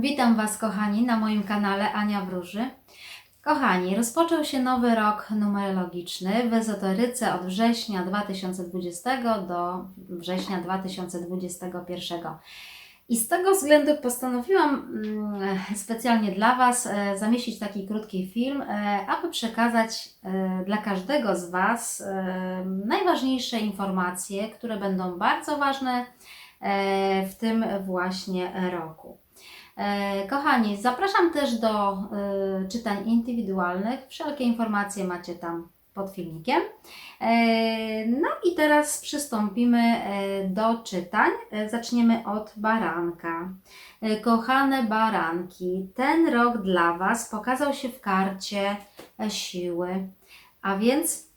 Witam Was, kochani, na moim kanale Ania Wróży. Kochani, rozpoczął się nowy rok numerologiczny w ezoteryce od września 2020 do września 2021. I z tego względu postanowiłam mm, specjalnie dla Was e, zamieścić taki krótki film, e, aby przekazać e, dla każdego z Was najważniejsze informacje, które będą bardzo ważne w tym właśnie roku. E, Kochani, zapraszam też do e, czytań indywidualnych. Wszelkie informacje macie tam pod filmikiem. E, No i teraz przystąpimy do czytań. Zaczniemy od baranka. Kochane baranki, ten rok dla Was pokazał się w karcie siły, a więc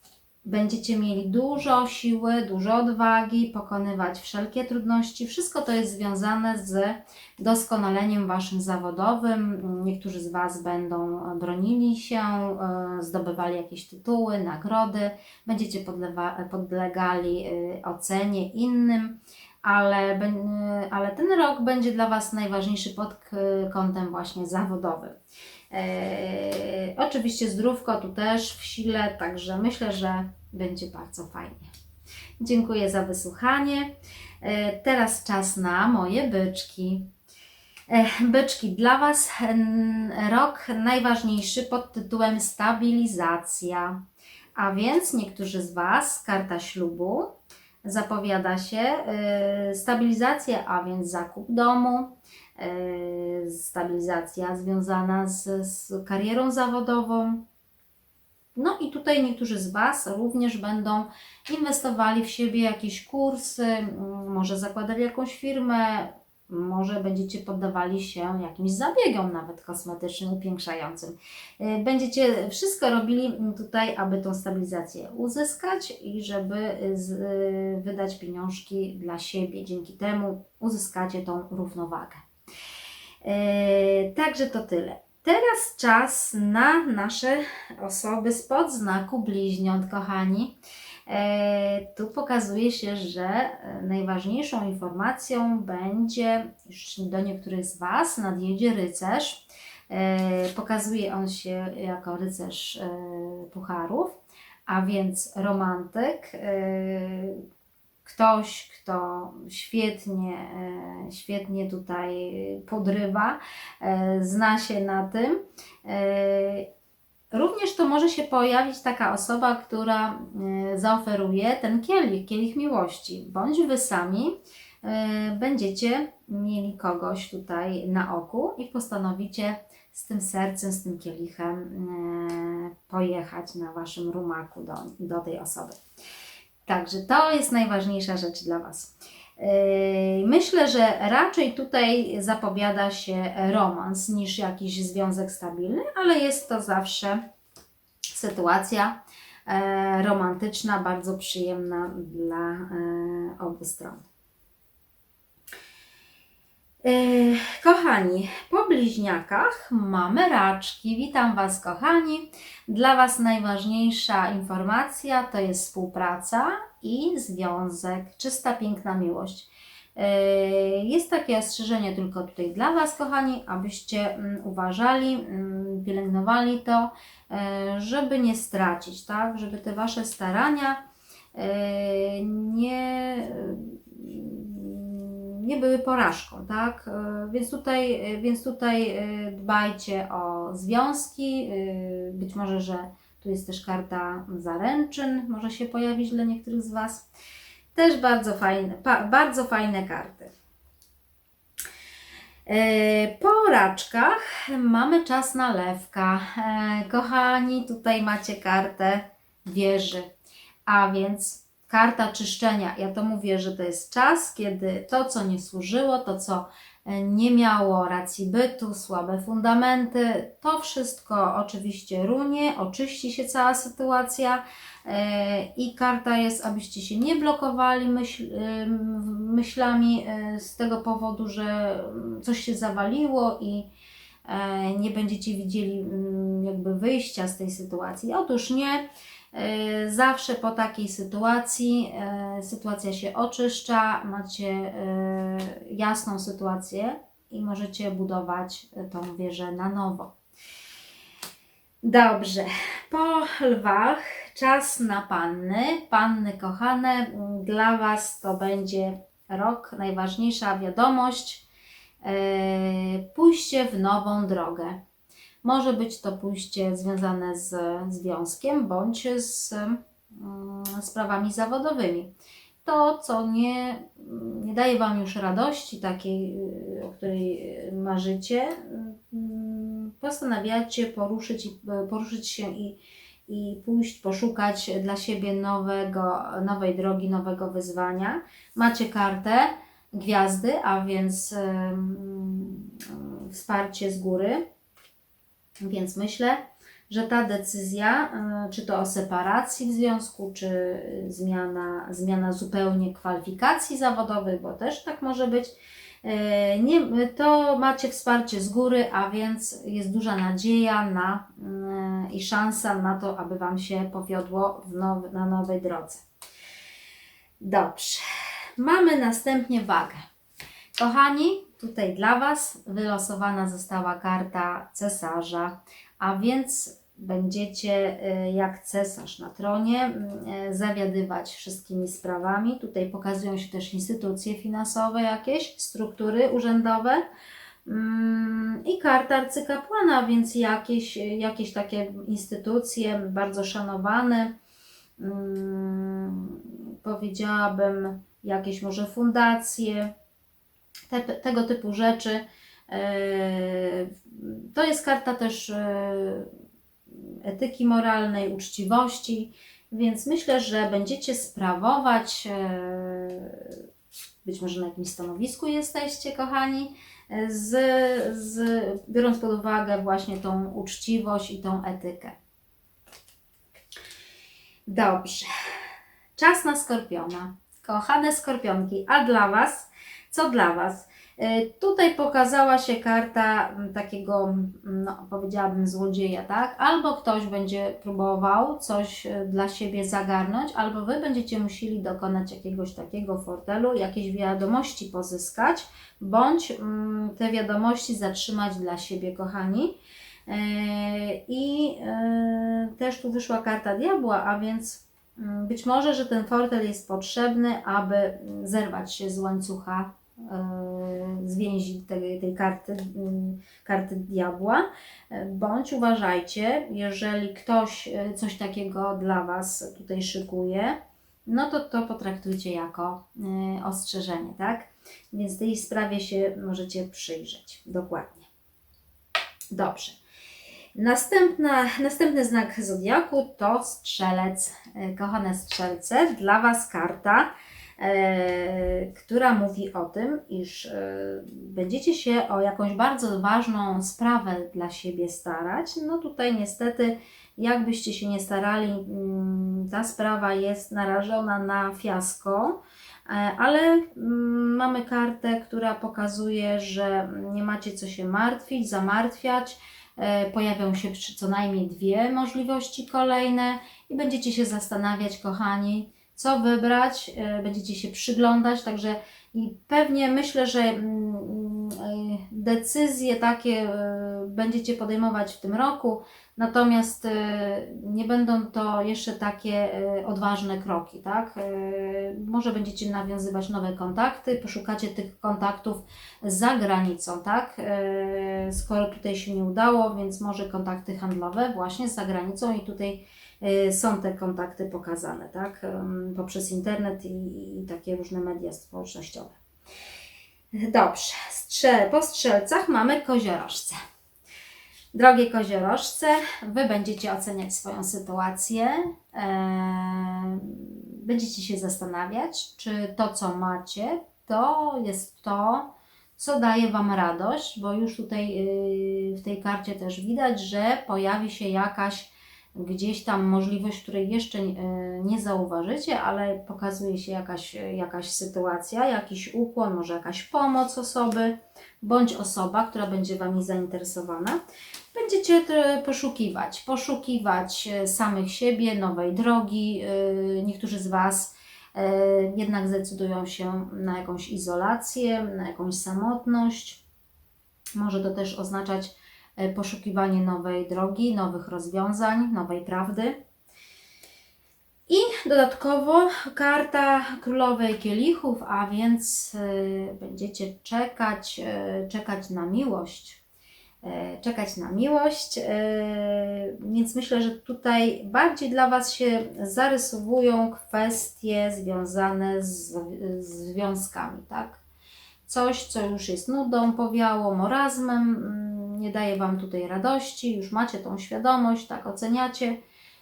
będziecie mieli dużo siły, dużo odwagi, pokonywać wszelkie trudności. Wszystko to jest związane z doskonaleniem Waszym zawodowym. Niektórzy z Was będą bronili się, e, zdobywali jakieś tytuły, nagrody, będziecie podlegali e, ocenie innym, ale, ben- ale ten rok będzie dla Was najważniejszy pod kątem właśnie zawodowym. E, oczywiście zdrówko tu też w sile, także myślę, że będzie bardzo fajnie. Dziękuję za wysłuchanie. E, teraz czas na moje byczki. E, Byczki, dla Was rok najważniejszy pod tytułem stabilizacja. A więc niektórzy z Was, karta ślubu, zapowiada się e, stabilizacja, a więc zakup domu, e, stabilizacja związana z, z karierą zawodową. No i tutaj niektórzy z Was również będą inwestowali w siebie jakieś kursy, mm, może zakładali jakąś firmę, może będziecie poddawali się jakimś zabiegom, nawet kosmetycznym, upiększającym. Y, Będziecie wszystko robili tutaj, aby tą stabilizację uzyskać i żeby y, y, wydać pieniążki dla siebie. Dzięki temu uzyskacie tą równowagę. Także to tyle. Teraz czas na nasze osoby spod znaku bliźniąt, kochani. E, Tu pokazuje się, że e, najważniejszą informacją będzie, już do niektórych z Was, nadjedzie rycerz. E, Pokazuje on się jako rycerz pucharów, a więc romantyk, ktoś, kto świetnie, świetnie tutaj podrywa, zna się na tym. Również to może się pojawić taka osoba, która e, zaoferuje ten kielich, kielich miłości, bądź Wy sami e, będziecie mieli kogoś tutaj na oku i postanowicie z tym sercem, z tym kielichem e, pojechać na Waszym rumaku do, do tej osoby. Także to jest najważniejsza rzecz dla Was. Yy, Myślę, że raczej tutaj zapowiada się romans niż jakiś związek stabilny, ale jest to zawsze sytuacja e, romantyczna, bardzo przyjemna dla e, obu stron. Kochani, po bliźniakach mamy raczki. Witam Was, kochani. Dla Was najważniejsza informacja to jest współpraca i związek, czysta, piękna miłość. E, Jest takie ostrzeżenie tylko tutaj dla Was, kochani, abyście mm, uważali, mm, pielęgnowali to, e, żeby nie stracić, tak? Żeby te Wasze starania e, nie, nie były porażką, tak? Więc tutaj, więc tutaj dbajcie o związki, być może, że tu jest też karta zaręczyn, może się pojawić dla niektórych z Was. Też bardzo fajne, bardzo fajne karty. E, Po raczkach mamy czas na lewka. E, Kochani, tutaj macie kartę wieży, a więc karta czyszczenia. Ja to mówię, że to jest czas, kiedy to, co nie służyło, to, co nie miało racji bytu, słabe fundamenty, to wszystko oczywiście runie, oczyści się cała sytuacja e, i karta jest, abyście się nie blokowali myśl, ym, myślami e, z tego powodu, że mm, coś się zawaliło i e, nie będziecie widzieli mm, jakby wyjścia z tej sytuacji. Otóż nie. E, Zawsze po takiej sytuacji e, sytuacja się oczyszcza, macie e, jasną sytuację i możecie budować tą wieżę na nowo. Dobrze, po lwach czas na panny. Panny kochane, dla Was to będzie rok, najważniejsza wiadomość, pójście w nową drogę. Może być to pójście związane z związkiem bądź z mm, sprawami zawodowymi. To, co nie, nie daje Wam już radości takiej, y, o której marzycie, mm, postanawiacie poruszyć, poruszyć się i, i pójść, poszukać dla siebie nowego, nowej drogi, nowego wyzwania. Macie kartę gwiazdy, a więc ym, wsparcie z góry. Więc myślę, że ta decyzja, y, czy to o separacji w związku, czy zmiana, zmiana zupełnie kwalifikacji zawodowych, bo też tak może być, y, nie, to macie wsparcie z góry, a więc jest duża nadzieja na, i szansa na to, aby Wam się powiodło now, na nowej drodze. Dobrze. Mamy następnie wagę. Kochani, tutaj dla Was wylosowana została karta cesarza, a więc będziecie y, jak cesarz na tronie y, zawiadywać wszystkimi sprawami. Tutaj pokazują się też instytucje finansowe, jakieś struktury urzędowe. Mm, I karta arcykapłana, więc jakieś, jakieś takie instytucje bardzo szanowane. Mm, Powiedziałabym, jakieś może fundacje, te, tego typu rzeczy. E, To jest karta też e, etyki moralnej, uczciwości, więc myślę, że będziecie sprawować, e, być może na jakimś stanowisku jesteście, kochani, z, z, biorąc pod uwagę właśnie tą uczciwość i tą etykę. Dobrze. Czas na skorpiona. Kochane skorpionki, a dla Was, co dla Was? Y, Tutaj pokazała się karta mm, takiego, mm, no, powiedziałabym, złodzieja, tak? Albo ktoś będzie próbował coś y, dla siebie zagarnąć, albo Wy będziecie musieli dokonać jakiegoś takiego fortelu, jakieś wiadomości pozyskać, bądź mm, te wiadomości zatrzymać dla siebie, kochani. Y, I też tu wyszła karta diabła, a więc Być może, że ten fortel jest potrzebny, aby zerwać się z łańcucha e, z więzi tej, tej karty, mm, karty diabła. E, Bądź uważajcie, jeżeli ktoś e, coś takiego dla Was tutaj szykuje, no to to potraktujcie jako e, ostrzeżenie, tak? Więc tej sprawie się możecie przyjrzeć dokładnie. Dobrze. Następna, następny znak zodiaku to strzelec. E, Kochane strzelce, dla Was karta, e, która mówi o tym, iż e, będziecie się o jakąś bardzo ważną sprawę dla siebie starać. No tutaj niestety, jakbyście się nie starali, mm, ta sprawa jest narażona na fiasko. E, Ale mm, mamy kartę, która pokazuje, że nie macie co się martwić, zamartwiać. E, Pojawią się co najmniej dwie możliwości kolejne i będziecie się zastanawiać, kochani, co wybrać. E, Będziecie się przyglądać, także i pewnie myślę, że mm, mm, decyzje takie e, będziecie podejmować w tym roku, natomiast e, nie będą to jeszcze takie odważne kroki, tak? Może będziecie nawiązywać nowe kontakty, poszukacie tych kontaktów za granicą, tak? Skoro tutaj się nie udało, więc może kontakty handlowe właśnie za granicą i tutaj są te kontakty pokazane, tak? Poprzez internet i, i takie różne media społecznościowe. Dobrze, po strzelcach mamy koziorożce. Drogie koziorożce, Wy będziecie oceniać swoją sytuację. em, Będziecie się zastanawiać, czy to, co macie, to jest to, co daje Wam radość, bo już tutaj yy, w tej karcie też widać, że pojawi się jakaś gdzieś tam możliwość, której jeszcze nie zauważycie, ale pokazuje się jakaś, jakaś sytuacja, jakiś ukłon, może jakaś pomoc osoby, bądź osoba, która będzie Wami zainteresowana. Będziecie poszukiwać, poszukiwać e, samych siebie, nowej drogi. Niektórzy z Was e, jednak zdecydują się na jakąś izolację, na jakąś samotność. Może to też oznaczać e, poszukiwanie nowej drogi, nowych rozwiązań, nowej prawdy. I dodatkowo karta Królowej Kielichów, a więc y, będziecie czekać, y, czekać na miłość. Czekać na miłość, więc myślę, że tutaj bardziej dla Was się zarysowują kwestie związane z, z związkami, tak? Coś, co już jest nudą, powiało, morazmem, mm, nie daje Wam tutaj radości, już macie tą świadomość, tak oceniacie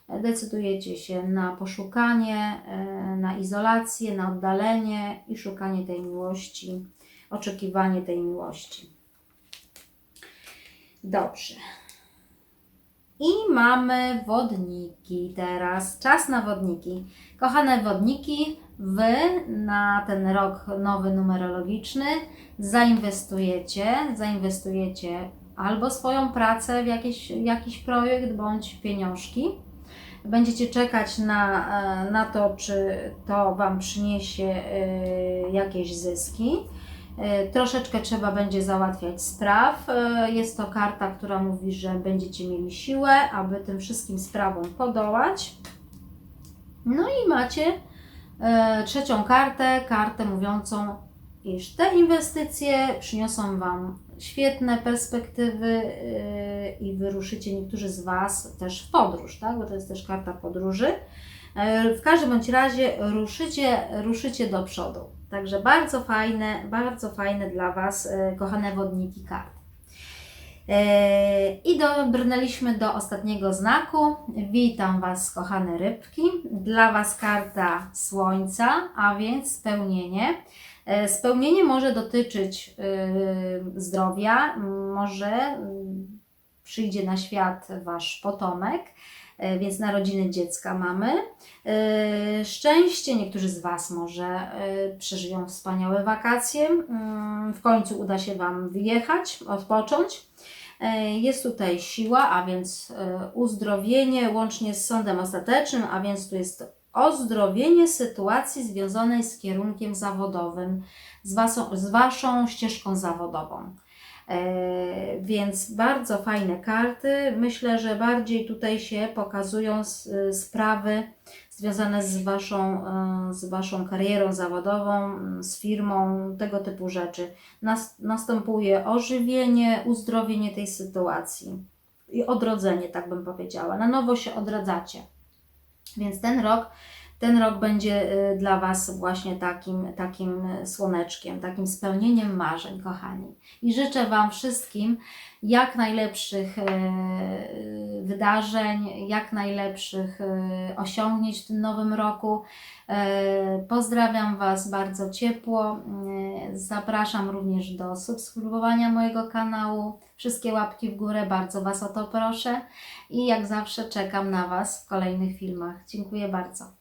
decydujecie się na poszukanie, e, na izolację, na oddalenie i szukanie tej miłości, oczekiwanie tej miłości. Dobrze. I mamy wodniki teraz. Czas na wodniki. Kochane wodniki, Wy na ten rok nowy numerologiczny zainwestujecie, zainwestujecie albo swoją pracę w jakiś, jakiś projekt, bądź pieniążki będziecie czekać na, e, na to, czy to Wam przyniesie e, jakieś zyski. E, Troszeczkę trzeba będzie załatwiać spraw. Jest to karta, która mówi, że będziecie mieli siłę, aby tym wszystkim sprawom podołać. No i macie trzecią kartę, kartę mówiącą, iż te inwestycje przyniosą Wam świetne perspektywy yy, i wyruszycie niektórzy z Was też w podróż, tak? bo to jest też karta podróży. Yy, W każdym bądź razie ruszycie, ruszycie do przodu. Także bardzo fajne, bardzo fajne dla Was, yy, kochane wodniki kart. I dobrnęliśmy do ostatniego znaku. Witam Was, kochane rybki. Dla Was karta Słońca, a więc spełnienie. E, Spełnienie może dotyczyć y, zdrowia, może mm, przyjdzie na świat Wasz potomek, e, więc narodziny dziecka mamy. E, Szczęście, niektórzy z Was może przeżyją wspaniałe wakacje, Mm, w końcu uda się Wam wyjechać, odpocząć. Jest tutaj siła, a więc uzdrowienie łącznie z sądem ostatecznym, a więc tu jest ozdrowienie sytuacji związanej z kierunkiem zawodowym, z, wasą, z Waszą ścieżką zawodową. E, więc bardzo fajne karty. Myślę, że bardziej tutaj się pokazują s- sprawy związane z waszą, e, z waszą karierą zawodową, z firmą, tego typu rzeczy. Nas, następuje ożywienie, uzdrowienie tej sytuacji i odrodzenie, tak bym powiedziała. Na nowo się odradzacie. Więc ten rok, ten rok będzie y, dla Was właśnie takim, takim słoneczkiem, takim spełnieniem marzeń, kochani. I życzę Wam wszystkim jak najlepszych y, wydarzeń, jak najlepszych y, osiągnięć w tym nowym roku. Pozdrawiam Was bardzo ciepło. Zapraszam również do subskrybowania mojego kanału. Wszystkie łapki w górę, bardzo Was o to proszę. I jak zawsze czekam na Was w kolejnych filmach. Dziękuję bardzo.